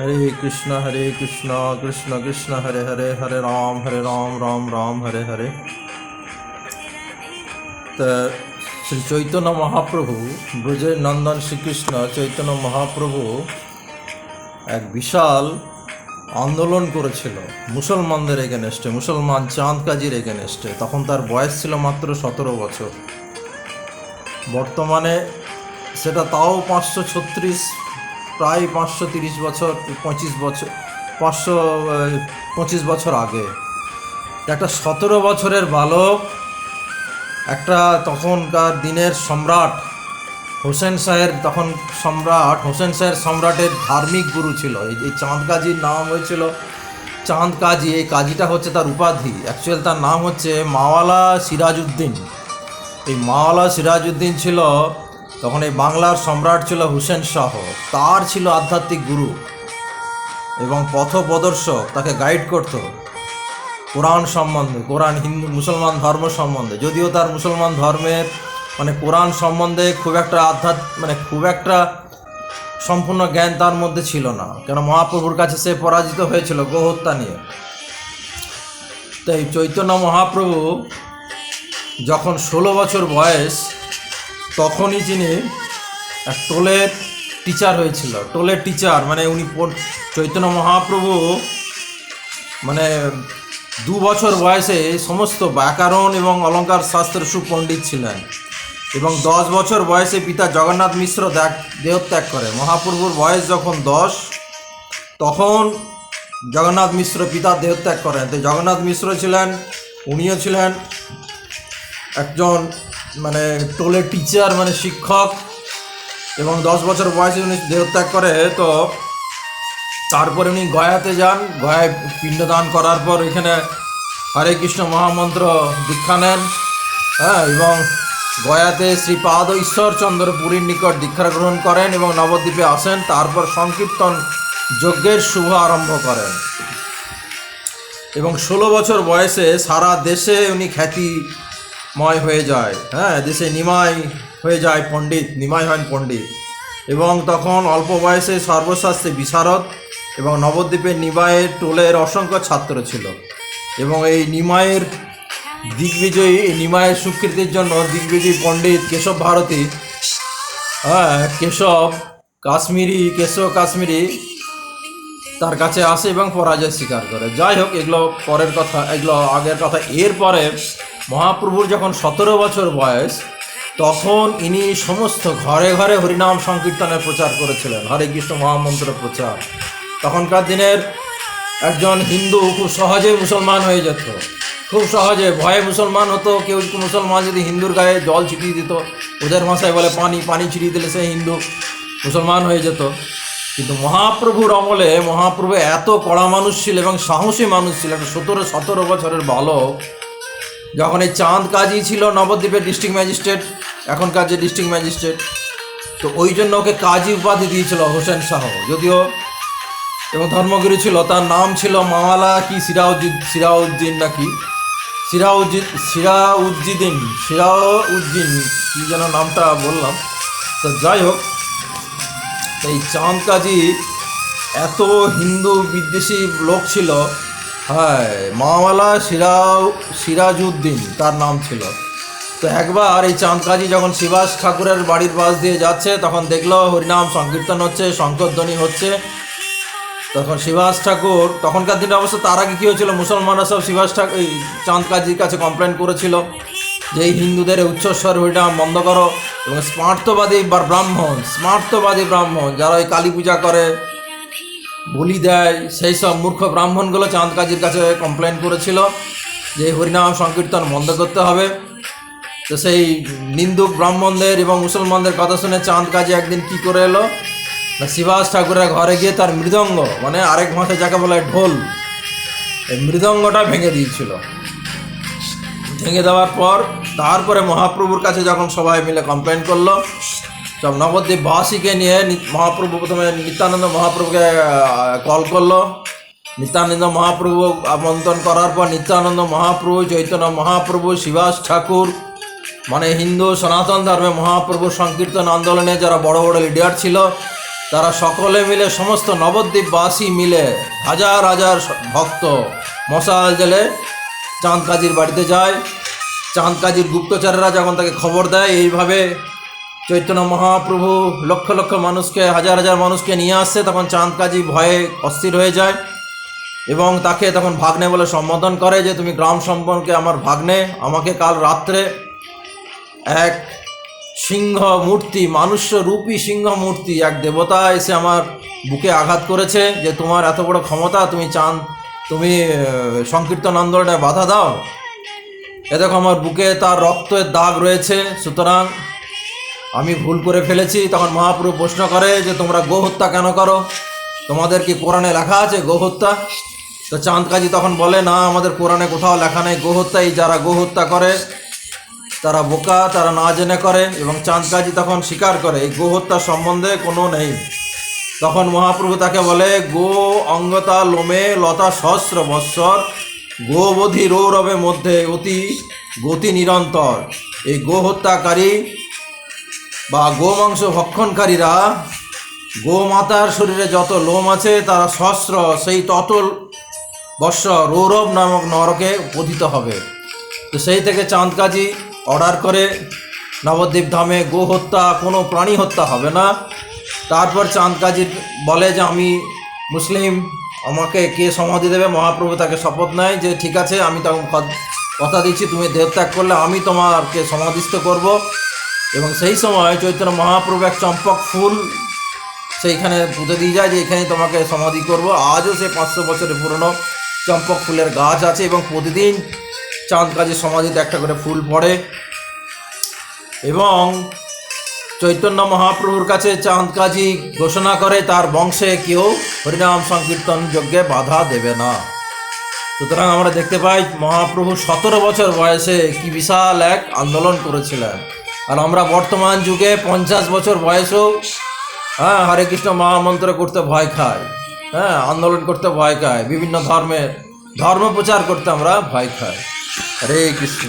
হরে কৃষ্ণ হরে কৃষ্ণ কৃষ্ণ কৃষ্ণ, হরে হরে হরে রাম হরে রাম রাম রাম, হরে হরে। তা শ্রী চৈতন্য মহাপ্রভু, ব্রজের নন্দন শ্রীকৃষ্ণ চৈতন্য মহাপ্রভু এক বিশাল আন্দোলন করেছিল। মুসলমানদের এগেনস্টে, মুসলমান চাঁদ কাজীর এগেনস্টে। তখন তার বয়স ছিল মাত্র সতেরো বছর। বর্তমানে সেটা তাও পাঁচশো ছত্রিশ প্রায় পাঁচশো তিরিশ বছর, পঁচিশ বছর, পাঁচশো পঁচিশ বছর আগে। একটা সতেরো বছরের বালক, একটা তখনকার দিনের সম্রাট, হোসেন শাহের তখন সম্রাট, হোসেন শাহের সম্রাটের ধার্মিক গুরু ছিল। এই চাঁদ কাজীর নাম হয়েছিল, চাঁদ কাজী, এই কাজীটা হচ্ছে তার উপাধি। অ্যাকচুয়াল তার নাম হচ্ছে মাওয়ালা সিরাজউদ্দিন। এই মাওয়ালা সিরাজউদ্দিন ছিল তখন এই বাংলার সম্রাট ছিল হুসেন শাহ। তার ছিল আধ্যাত্মিক গুরু। এবং পথপ্রদর্শক তাকে গাইড করত। কোরআন সম্বন্ধে, কোরআন হিন্দু, মুসলমান ধর্ম সম্বন্ধে। যদিও তার মুসলমান ধর্মের মানে কোরআন সম্বন্ধে খুব একটা আধ্যাত্ম মানে খুব একটা সম্পূর্ণ জ্ঞান তার মধ্যে ছিল না। কেন মহাপ্রভুর কাছে সে পরাজিত হয়েছিল গোহত্যা নিয়ে। তাই চৈতন্য মহাপ্রভু যখন ষোলো বছর বয়স তখনই যিনি টোলের টিচার হয়েছিল। টোলের টিচার মানে উনি চৈতন্য মহাপ্রভু মানে দু বছর বয়সে সমস্ত ব্যাকরণ এবং অলঙ্কার শাস্ত্রের সুপণ্ডিত ছিলেন এবং দশ বছর বয়সে পিতা জগন্নাথ মিশ্র দেখ দেহত্যাগ করে মহাপ্রভুর বয়স যখন দশ, তখন জগন্নাথ মিশ্র পিতা দেহত্যাগ করেন। তো জগন্নাথ মিশ্র ছিলেন, উনিও ছিলেন একজন মানে টোলের টিচার মানে শিক্ষক এবং দশ বছর বয়সে উনি দেহত্যাগ করে, তো তারপরে উনি গয়াতে যান। গয়ায় পিণ্ডদান করার পর এখানে হরে কৃষ্ণ মহামন্ত্র দীক্ষা নেন। হ্যাঁ এবং গয়াতে শ্রীপাদ ঈশ্বরচন্দ্র পুরীর নিকট দীক্ষা গ্রহণ করেন এবং নবদ্বীপে আসেন। তারপর সংকীর্তন যজ্ঞের শুভ আরম্ভ করেন। এবং ষোলো বছর বয়সে সারা দেশে উনি খ্যাতিময় হয়ে যায়। হ্যাঁ দেশে নিমাই হয়ে যায় পণ্ডিত, নিমাই হন পণ্ডিত। এবং তখন অল্প বয়সে সর্বশাস্ত্রে বিশারদ এবং নবদ্বীপের নিমায়ের টোলের অসংখ্য ছাত্র ছিল। এবং এই নিমায়ের দিগ্বিজয়ী, এই নিমাইয়ের স্বীকৃতির জন্য দিগ্বিজয়ী পণ্ডিত কেশব ভারতী হ্যাঁ কেশব কাশ্মীরি কেশব কাশ্মীরি তার কাছে আসে এবং পরাজয় স্বীকার করে। যাই হোক, এগুলো পরের কথা, এগুলো আগের কথা। এরপরে মহাপ্রভুর যখন সতেরো বছর বয়স, তখন ইনি সমস্ত ঘরে ঘরে হরিনাম সংকীর্তনের প্রচার করেছিলেন, হরে কৃষ্ণ মহামন্ত্র প্রচার। তখনকার দিনের একজন হিন্দু খুব সহজে মুসলমান হয়ে যেত, খুব সহজে ভয়ে মুসলমান হতো, কেউ মুসলমান যদি হিন্দুর গায়ে জল ছিটিয়ে দিত, ওদের ভাষায় বলে, পানি পানি ছিটিয়ে দিলে সে হিন্দু মুসলমান হয়ে যেত। কিন্তু মহাপ্রভুর আমলে মহাপ্রভু এত কড়া মানুষ ছিল এবং সাহসী মানুষ ছিল, একটা সতেরো সতেরো বছরের বালক যখন এই চাঁদ কাজী ছিল নবদ্বীপের ডিস্ট্রিক্ট ম্যাজিস্ট্রেট এখনকার যে ডিস্ট্রিক্ট ম্যাজিস্ট্রেট তো ওই জন্য ওকে কাজী উপাধি দিয়েছিল হোসেন শাহ। যদিও এবং ধর্মগুরু ছিল, তার নাম ছিল মাওয়ালা কি সিরাউদ্দিন সিরাউদ্দিন নাকি? সিরাউদ্দিন সিরাউদ্দিন সিরাউদ্দিন, কি যেন নামটা বললাম। তো যাই হোক, এই চাঁদ কাজী এত হিন্দু বিদ্বেষী লোক ছিল হ্যাঁ মাওয়ালা সিরাউ সিরাজউদ্দিন, তার নাম ছিল। তো একবার এই চাঁদ কাজী যখন শিবাস ঠাকুরের বাড়ির পাশ দিয়ে যাচ্ছে, তখন দেখল হরিনাম সংকীর্তন হচ্ছে শঙ্করধ্বনি হচ্ছে। তখন শিবাস ঠাকুর, তখনকার দিনে অবশ্য তার আগে কী হয়েছিল, মুসলমানরা সব শিবাস ঠাকুর এই চাঁদ কাজীর কাছে কমপ্লেন করেছিল যে এই হিন্দুদের উচ্চস্বর হরিনাম বন্ধ করো এবং স্মার্তবাদী বা ব্রাহ্মণ, স্মার্তবাদী ব্রাহ্মণ, যারা ওই কালী পূজা করে বলি দেয়। সেই সব মূর্খ ব্রাহ্মণগুলো চাঁদ কাজীর কাছে কমপ্লেন করেছিল যে হরিনাম সংকীর্তন বন্ধ করতে হবে। তো সেই নিন্দুক ব্রাহ্মণদের এবং মুসলমানদের কথা শুনে চাঁদ কাজী একদিন কি করে এলো? না, শিবাস ঠাকুরের ঘরে গিয়ে তার মৃদঙ্গ মানে আরেক ভাষায় যাকে বলে ঢোল, এই মৃদঙ্গটা ভেঙে দিয়েছিল। ভেঙে দেওয়ার পর, তারপরে মহাপ্রভুর কাছে যখন সবাই মিলে কমপ্লেন করল সব নবদ্বীপ বাসীকে নিয়ে মহাপ্রভু প্রথমে নিত্যানন্দ মহাপ্রভুকে কল করল। নিত্যানন্দ মহাপ্রভু আমন্ত্রণ করার পর নিত্যানন্দ মহাপ্রভু, চৈতন্য মহাপ্রভু, শিবাস ঠাকুর মানে হিন্দু সনাতন ধর্মে মহাপ্রভু সংকীর্তন আন্দোলনে যারা বড় বড় লিডার ছিল, তারা সকলে মিলে, সমস্ত নবদ্বীপবাসী মিলে হাজার হাজার ভক্ত মশাল জেলে চাঁদ কাজীর বাড়িতে যায়। চাঁদ কাজীর গুপ্তচরেরা যখন তাকে খবর দেয়, এইভাবে চৈতন্য মহাপ্রভু লক্ষ লক্ষ মানুষকে, হাজার হাজার মানুষকে নিয়ে আসছে, তখন চাঁদ কাজী ভয়ে অস্থির হয়ে যায় এবং তাকে তখন ভাগ্নে বলে সম্বোধন করে যে, তুমি গ্রাম সম্পর্কে আমার ভাগ্নে, আমাকে কাল রাত্রে এক সিংহ মূর্তি মানুষ্য রূপী সিংহ মূর্তি এক দেবতা এসে আমার বুকে আঘাত করেছে যে, তোমার এত বড় ক্ষমতা, তুমি চান তুমি সংকীর্তন আন্দোলনে বাধা দাও। এ দেখো আমার বুকে তার রক্তের দাগ রয়েছে, সুতরাং আমি ভুল করে ফেলেছি, তখন মহাপ্রভু প্রশ্ন করে যে তোমরা গো হত্যা কেন করো? তোমাদের কি কোরআনে লেখা আছে গো হত্যা? তো চাঁদ কাজী তখন বলে, না, আমাদের কোরআনে কোথাও লেখা নেই, গো হত্যা, এই যারা গো হত্যা করে, তারা বোকা, তারা না জেনে করে। এবং চাঁদ কাজী তখন স্বীকার করে, এই গো হত্যা সম্বন্ধে কোনো নেই। তখন মহাপ্রভু তাকে বলে, গো অঙ্গতা, লোমে, লতা, সহস্র বৎসর গোবধি রৌরবে মধ্যে অতি গতি নিরন্তর। এই গো হত্যাকারী বা গোমাংস ভক্ষণকারীরা, গোমাতার শরীরে যত লোম আছে, তারা সহস্র, সেই তত বর্ষ রৌরব নামক নরকে পতিত হবে। তো সেই থেকে চাঁদ কাজী অর্ডার করে নবদ্বীপ ধামে গো হত্যা, কোনো প্রাণী হত্যা হবে না। তারপর চাঁদ কাজী বলে যে, আমি মুসলিম, আমাকে কে সমাধি দেবে? মহাপ্রভু তাকে শপথ নেয় যে, ঠিক আছে, আমি তখন কথা দিচ্ছি, তুমি দেহত্যাগ করলে, আমি তোমাকে সমাধিস্থ করব। এবং সেই সময় চৈতন্য মহাপ্রভু এক চম্পক ফুল সেইখানে পুঁতে দিয়ে যায় যে এখানে তোমাকে সমাধি করব। আজও সে পাঁচশো বছরের পুরনো চম্পক ফুলের গাছ আছে এবং প্রতিদিন চাঁদ কাজে সমাধিতে একটা করে ফুল পড়ে। এবং চৈতন্য মহাপ্রভুর কাছে চাঁদ কাজী ঘোষণা করে, তার বংশে কেউ হরিনাম সংকীর্তন যজ্ঞে বাধা দেবে না। সুতরাং আমরা দেখতে পাই মহাপ্রভু সতেরো বছর বয়সে কি বিশাল এক আন্দোলন করেছিলেন। আর আমরা বর্তমান যুগে পঞ্চাশ বছর বয়সেও হ্যাঁ হরে কৃষ্ণ মহামন্ত্র করতে ভয় খায় হ্যাঁ আন্দোলন করতে ভয় খায় বিভিন্ন ধর্মের ধর্ম প্রচার করতে আমরা ভয় খাই। হরে কৃষ্ণ।